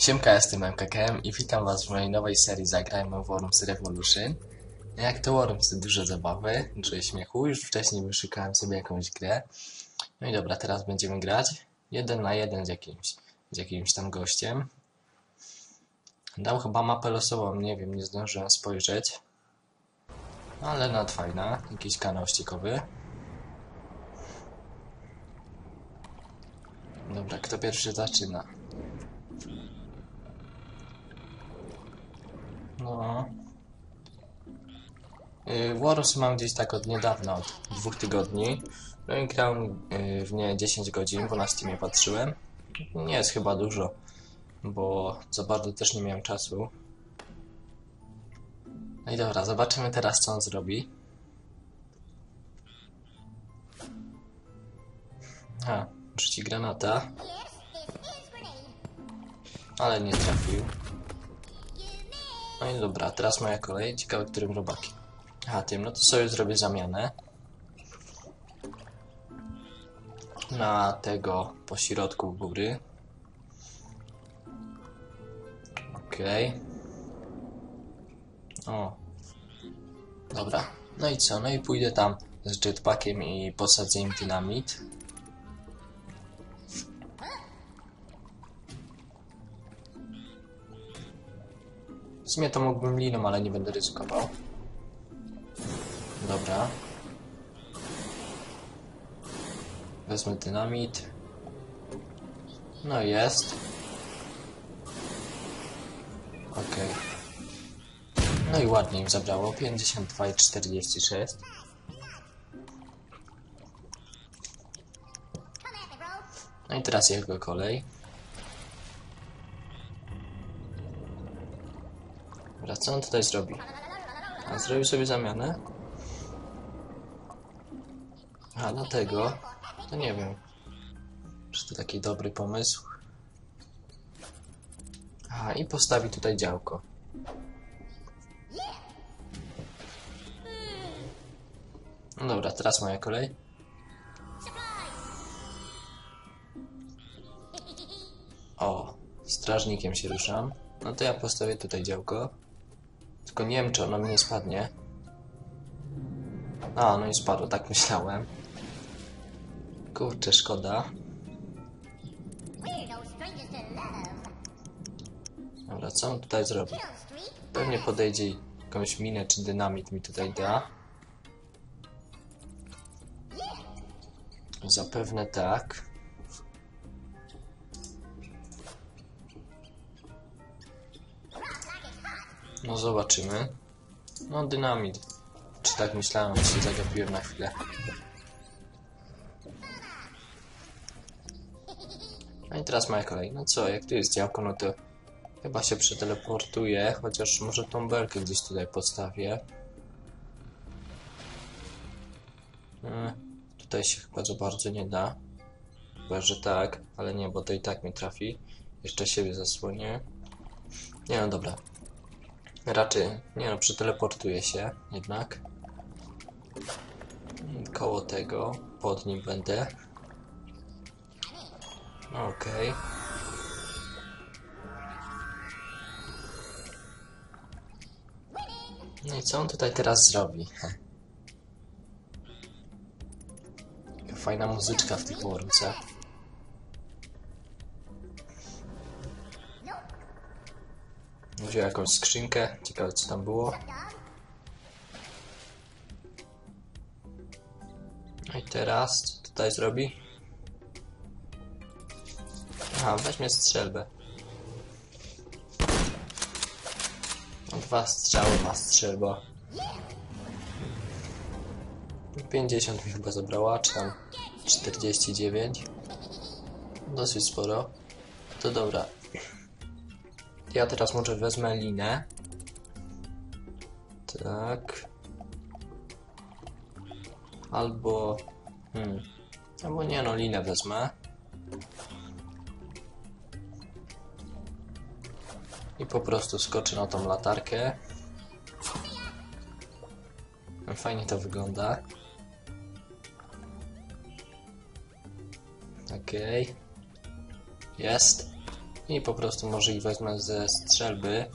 Siemka, jestem MKKM i witam was w mojej nowej serii Zagrajmy w Worms Revolution. Jak to Worms, dużo zabawy, dużo śmiechu. Już wcześniej wyszukałem sobie jakąś grę. No i dobra, teraz będziemy grać jeden na jeden z jakimś, z jakimś tam gościem. Dał chyba mapę losową, nie wiem, nie zdążyłem spojrzeć. Ale nad fajna, jakiś kanał ściekowy. Dobra, kto pierwszy zaczyna? No. Yy, Warus mam gdzieś tak od niedawna, od dwóch tygodni. No i grałem yy, w nie 10 godzin, bo na Steamie patrzyłem. Nie jest chyba dużo, bo za bardzo też nie miałem czasu. No i dobra, zobaczymy teraz co on zrobi. A, rzuci granata. Ale nie trafił. No i dobra, teraz moja kolej. Ciekawe, którym robaki. Aha, tym, no to sobie zrobię zamianę. Na tego po środku góry. Okej. O. Dobra. No i co? No i pójdę tam z jetpackiem i posadzę im dynamit. W sumie to mógłbym liną, ale nie będę ryzykował. Dobra. Wezmę dynamit. No jest. Okej. No i ładnie im zabrało. 52 i 46. No i teraz jego kolej. Dobra, co on tutaj zrobi? A zrobił sobie zamianę? A, dlatego. To nie wiem. Czy to taki dobry pomysł? Aha, i postawi tutaj działko. No dobra, teraz moja kolej. O, strażnikiem się ruszam. No to ja postawię tutaj działko. Tylko nie wiem, czy ono mi nie spadnie. A, no i spadło, tak myślałem. Kurczę, szkoda. Dobra, co on tutaj zrobi? Pewnie podejdzie i jakąś minę czy dynamit mi tutaj da. Zapewne tak. No zobaczymy. No dynamit. Czy tak myślałem, czy się zagapiłem na chwilę. No i teraz moja kolej. No co, jak tu jest działko, no to chyba się przeteleportuję, chociaż może tą belkę gdzieś tutaj postawię. E, tutaj się chyba za bardzo nie da. Chyba, że tak, ale nie, bo to i tak mi trafi. Jeszcze siebie zasłonię. Nie no, dobra. Raczej, nie no, przeteleportuję się jednak. Koło tego, pod nim będę. Okej. No i co on tutaj teraz zrobi? Fajna muzyczka w tych wormcach. Wziął jakąś skrzynkę. Ciekawe co tam było. No i teraz co tutaj zrobi? Aha, weźmie strzelbę. No, Dwa strzały ma strzelba. 50 mi chyba zabrała, czy tam 49. Dosyć sporo. To dobra. Ja teraz może wezmę linę. Tak. Albo... Hmm. Albo nie no, linę wezmę. I po prostu skoczę na tą latarkę. Fajnie to wygląda. Okej. Jest. I po prostu może ich wezmę ze strzelby.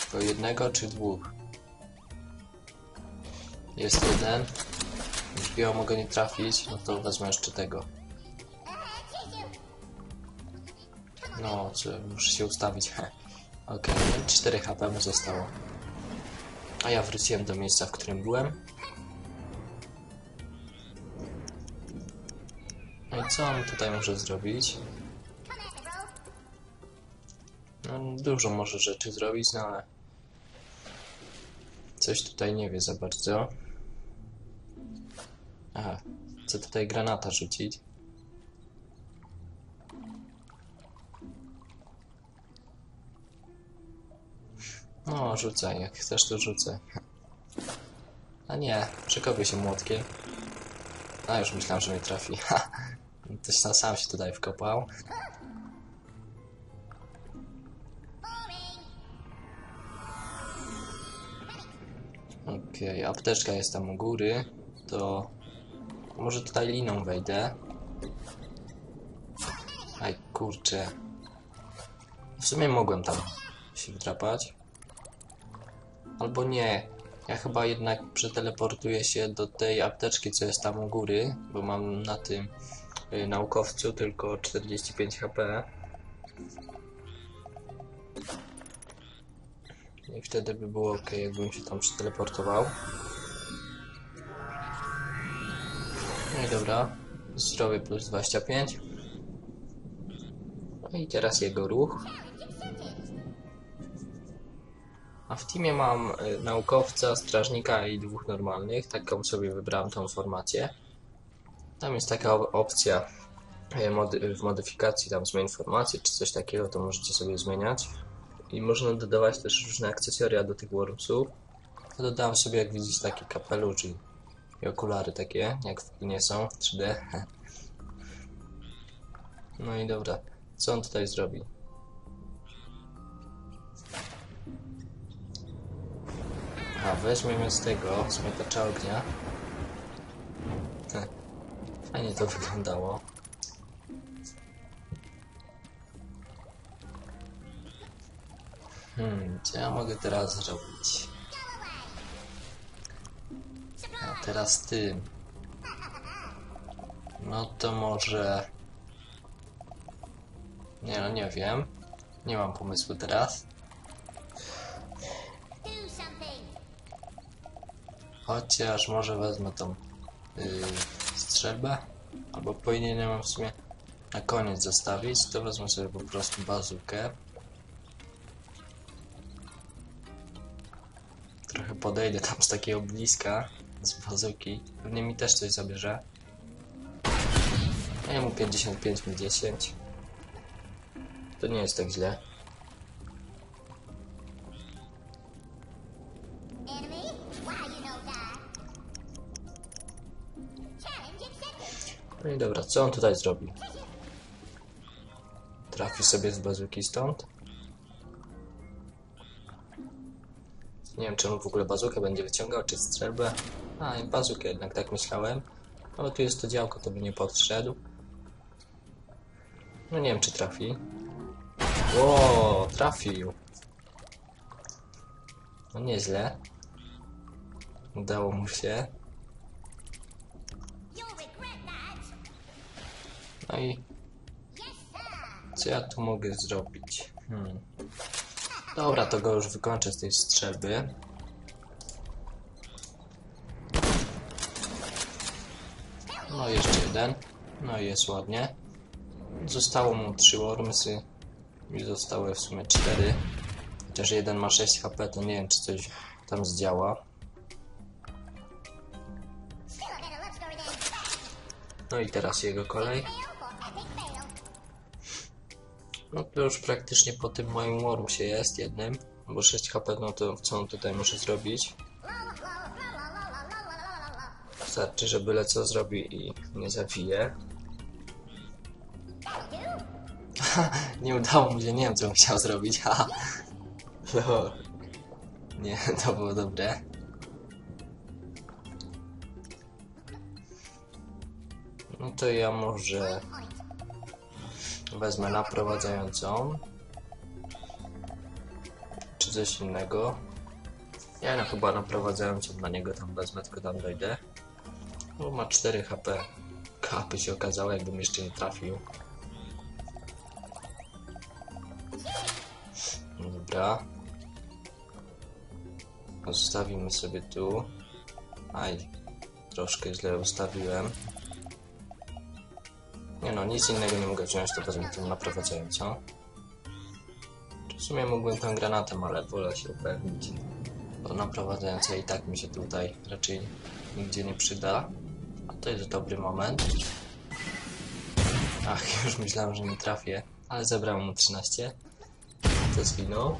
Tylko jednego czy dwóch? Jest jeden. Drugiego mogę nie trafić, no to wezmę jeszcze tego. No, czy muszę się ustawić. Okay, 4 HP mu zostało. A ja wróciłem do miejsca, w którym byłem. Co on tutaj może zrobić? No, dużo może rzeczy zrobić, no ale... Coś tutaj nie wie za bardzo. Aha, chcę tutaj granata rzucić. No, rzucaj, jak chcesz to rzucę. A nie, przekopię się młotkiem. A już myślałem, że mnie trafi. Też sam, sam się tutaj wkopał. Okej, apteczka jest tam u góry. To może tutaj liną wejdę. Aj, kurczę. W sumie mogłem tam się wdrapać. Albo nie. Ja chyba jednak przeteleportuję się do tej apteczki, co jest tam u góry, bo mam na tym naukowcu tylko 45 HP. I wtedy by było ok, jakbym się tam przeteleportował. No i dobra. Zdrowie plus 25. No i teraz jego ruch. A w teamie mam y, naukowca, strażnika i dwóch normalnych. Taką sobie wybrałem tą formację. Tam jest taka op- opcja mody- w modyfikacji, tam zmień formację czy coś takiego, to możecie sobie zmieniać. I można dodawać też różne akcesoria do tych wormsów. Ja dodałem sobie, jak widzicie, taki kapelusz i, okulary takie, jak w kinie są, 3D. No i dobra, co on tutaj zrobi? A, weźmiemy z tego zmiotacza ognia. Fajnie to wyglądało. Hmm, co ja mogę teraz zrobić? A teraz ty. No to może... Nie no, nie wiem. Nie mam pomysłu teraz. Chociaż może wezmę tą yy, strzelbę. Albo powinienem w sumie na koniec zostawić. To wezmę sobie po prostu bazukę. Trochę podejdę tam z takiego bliska, z bazuki. Pewnie mi też coś zabierze. A ja mu 55, mi 10. To nie jest tak źle. No i dobra, co on tutaj zrobi? Trafi sobie z bazuki stąd? Nie wiem, on w ogóle bazukę będzie wyciągał, czy strzelbę. A, i bazukę jednak, tak myślałem. Ale tu jest to działko, to by nie podszedł. No nie wiem, czy trafi. Ło, trafił. No nieźle. Udało mu się. No i. Co ja tu mogę zrobić? Hmm. Dobra, to go już wykończę z tej strzelby. No jeszcze jeden. No i jest ładnie. Zostało mu trzy wormsy. I zostały w sumie cztery. Chociaż jeden ma 6 HP, to nie wiem czy coś tam zdziała. No i teraz jego kolej. No to już praktycznie po tym moim morum się jest jednym, bo 6 HP, no to co on tutaj muszę zrobić? Wystarczy, że byle co zrobi i nie zabije. nie udało mu się, nie wiem co on chciał zrobić, no. Nie, to było dobre. No to ja może... Wezmę naprowadzającą. Czy coś innego. Ja no chyba naprowadzającą na niego tam wezmę, tylko tam dojdę. No ma 4 HP. Kapy się okazało, jakbym jeszcze nie trafił. No Dobra. Zostawimy sobie tu. Aj, troszkę źle ustawiłem. Nie no, nic innego nie mogę wziąć, to wezmę tą naprowadzającą. W sumie mógłbym tą granatem, ale wolę się upewnić. Bo naprowadzająca i tak mi się tutaj raczej nigdzie nie przyda. A to jest dobry moment. Ach, już myślałem, że nie trafię, ale zebrałem mu 13. To zwinął.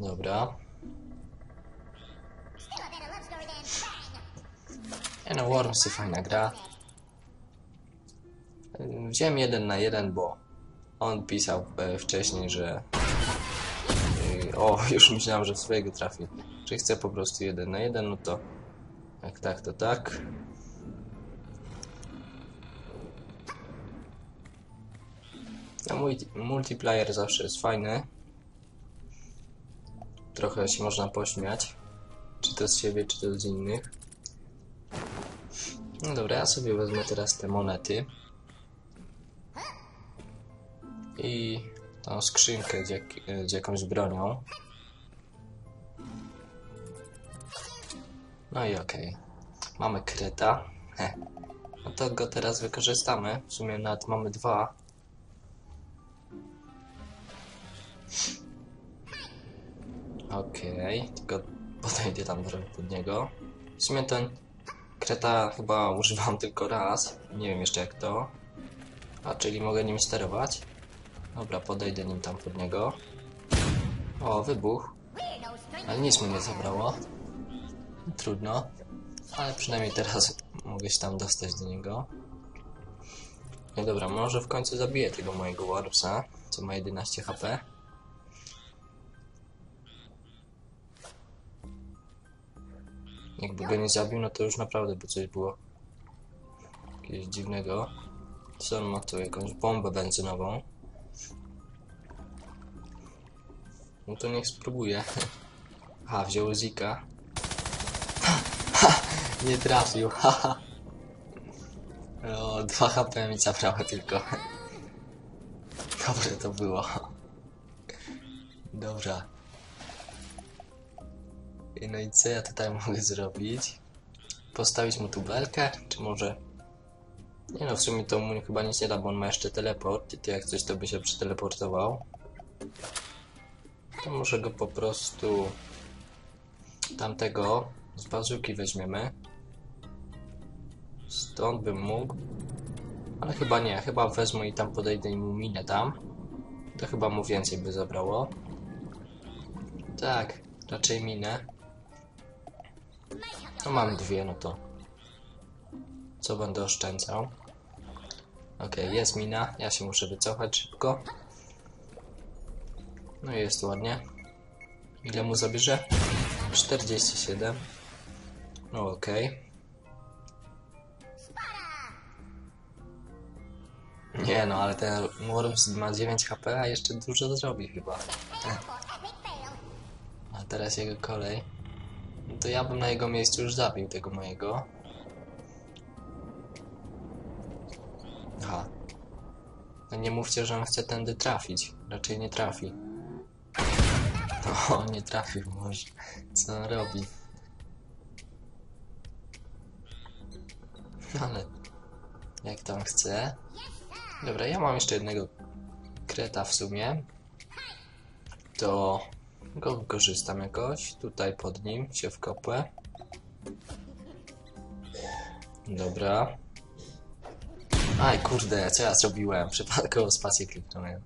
Dobra. Nie no, Wormsy fajna gra. Wziąłem jeden na jeden, bo on pisał e, wcześniej, że... e, O, już myślałem, że w swojego trafi. Że chce po prostu jeden na jeden, no to... Jak tak, to tak. No, multi multiplayer zawsze jest fajny. Trochę się można pośmiać. Czy to z siebie, czy to z innych. No dobra, ja sobie wezmę teraz te monety. I tą skrzynkę z, jak, z jakąś bronią. No i okej. Mamy kreta. Heh. No to go teraz wykorzystamy. W sumie nawet mamy dwa. Okej, tylko podejdę tam trochę pod niego. W sumie ten kreta chyba używam tylko raz. Nie wiem jeszcze jak to. A, czyli mogę nim sterować. Dobra, podejdę nim tam pod niego. O, wybuch. Ale nic mu nie zabrało. Trudno. Ale przynajmniej teraz mogę się tam dostać do niego. No dobra, może w końcu zabiję tego mojego Warpsa, co ma 11 HP. Jakby go nie zabił, no to już naprawdę by coś było jakiegoś dziwnego. Co on ma tu? Jakąś bombę benzynową. No to niech spróbuje. A, wziął Zika. Nie trafił, haha. O, 2 HP mi zabrało tylko. Dobre to było. Dobra. No i co ja tutaj mogę zrobić? Postawić mu tu belkę? Czy może... Nie no, w sumie to mu chyba nic nie da, bo on ma jeszcze teleport i to jak coś to by się przeteleportował. To może go po prostu tamtego z bazuki weźmiemy. Stąd bym mógł. Ale chyba nie, chyba wezmę i tam podejdę i mu minę tam. To chyba mu więcej by zabrało. Tak, raczej minę. No mam dwie, no to. Co będę oszczędzał? Okej, jest mina. Ja się muszę wycofać szybko. No jest ładnie. Ile mu zabierze? 47. No okej. Nie no, ale ten Worms ma 9 HP, a jeszcze dużo zrobi chyba. A teraz jego kolej. No to ja bym na jego miejscu już zabił tego mojego. Aha. No nie mówcie, że on chce tędy trafić. Raczej nie trafi. O, nie trafił może. Co on robi? Ale... Jak tam chce. Dobra, ja mam jeszcze jednego kreta w sumie. To go wykorzystam jakoś. Tutaj pod nim się wkopę. Dobra. Aj kurde, co ja zrobiłem? Przypadkowo spację kliknąłem.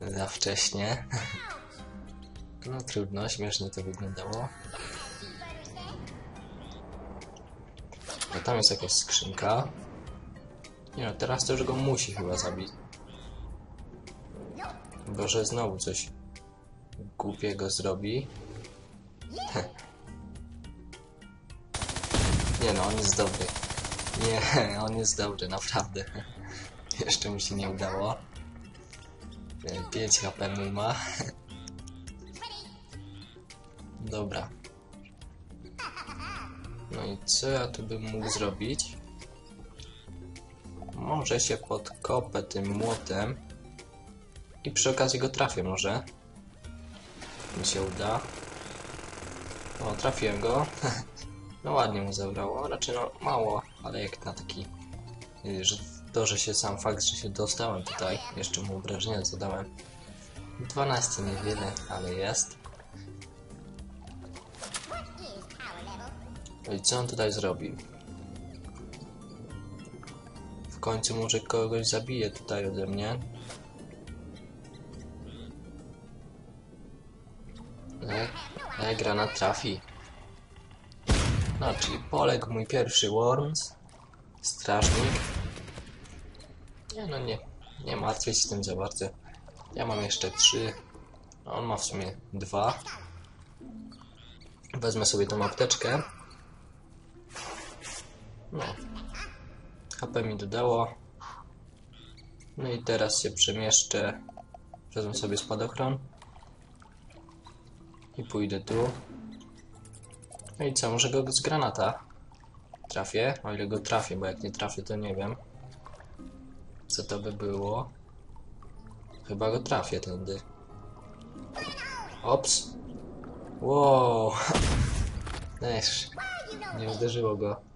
Za wcześnie. No trudno, śmiesznie to wyglądało. No tam jest jakaś skrzynka. Nie no, teraz to już go musi chyba zabić. Bo że znowu coś głupiego zrobi. Nie no, on jest dobry. Nie, on jest dobry, naprawdę. Jeszcze mu się nie udało. 5 HP mu ma. Dobra. No i co ja tu bym mógł zrobić? Może się podkopę tym młotem. I przy okazji go trafię może. Mi się uda. O, trafiłem go. No ładnie mu zabrało. Raczej no mało, ale jak na taki... y, Że to, że się sam fakt, że się dostałem tutaj. Jeszcze mu obrażenia zadałem. 12 niewiele, ale jest. No i co on tutaj zrobił? W końcu może kogoś zabije tutaj ode mnie. Ale, ale granat trafi. No, czyli poległ mój pierwszy Worms. Strażnik. Nie no, nie, nie martwię się tym za bardzo. Ja mam jeszcze trzy. No, on ma w sumie dwa. Wezmę sobie tą apteczkę. No. HP mi dodało. No i teraz się przemieszczę. Wezmę sobie spadochron. I pójdę tu. No i co, może go z granata trafię? O ile go trafię, bo jak nie trafię, to nie wiem. Co to by było? Chyba go trafię tędy. Ops. Wow. Też. Nie uderzyło go.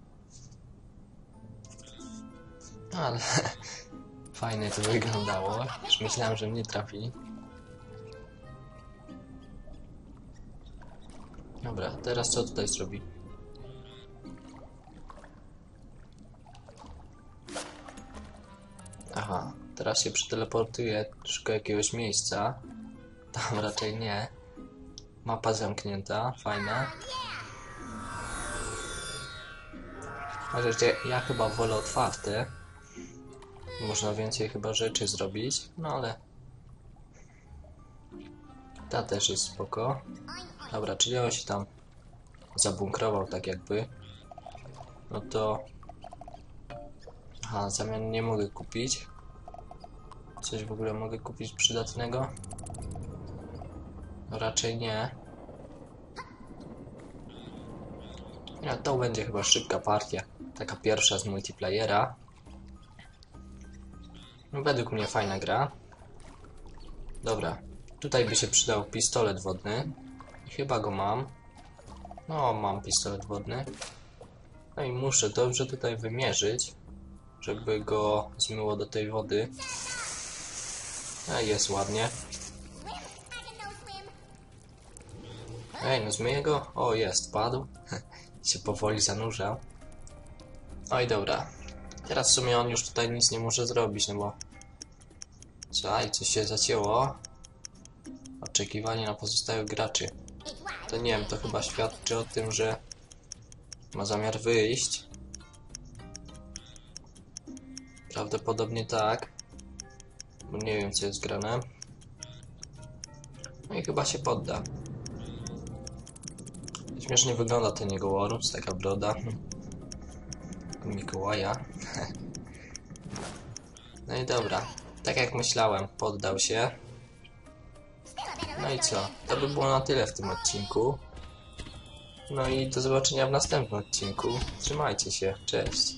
Ale fajnie to wyglądało. Już myślałem, że mnie trafi. Dobra, teraz co tutaj zrobi? Aha, teraz się przeteleportuje, szuka jakiegoś miejsca. Tam raczej nie. Mapa zamknięta, fajna. Chociaż ja, ja chyba wolę otwarte. Można więcej chyba rzeczy zrobić, no ale... Ta też jest spoko. Dobra, czyli on się tam zabunkrował tak jakby. No to... Aha, zamian nie mogę kupić. Coś w ogóle mogę kupić przydatnego? No raczej nie. Ja, to będzie chyba szybka partia. Taka pierwsza z multiplayera. No, według mnie fajna gra. Dobra. Tutaj by się przydał pistolet wodny. Chyba go mam. No, mam pistolet wodny. No i muszę dobrze tutaj wymierzyć, żeby go zmyło do tej wody. A jest ładnie. No. Ej, no zmyję go. O, jest, padł. się powoli zanurza. Oj, dobra. Teraz w sumie on już tutaj nic nie może zrobić, no bo... Czaj, coś się zacięło. Oczekiwanie na pozostałych graczy. To nie wiem, to chyba świadczy o tym, że ma zamiar wyjść. Prawdopodobnie tak. Bo nie wiem, co jest grane. No i chyba się podda. Śmiesznie wygląda ten jego Worms, taka broda. Mikołaja. No i dobra. Tak jak myślałem, poddał się. No i co? To by było na tyle w tym odcinku. No i do zobaczenia w następnym odcinku. Trzymajcie się. Cześć.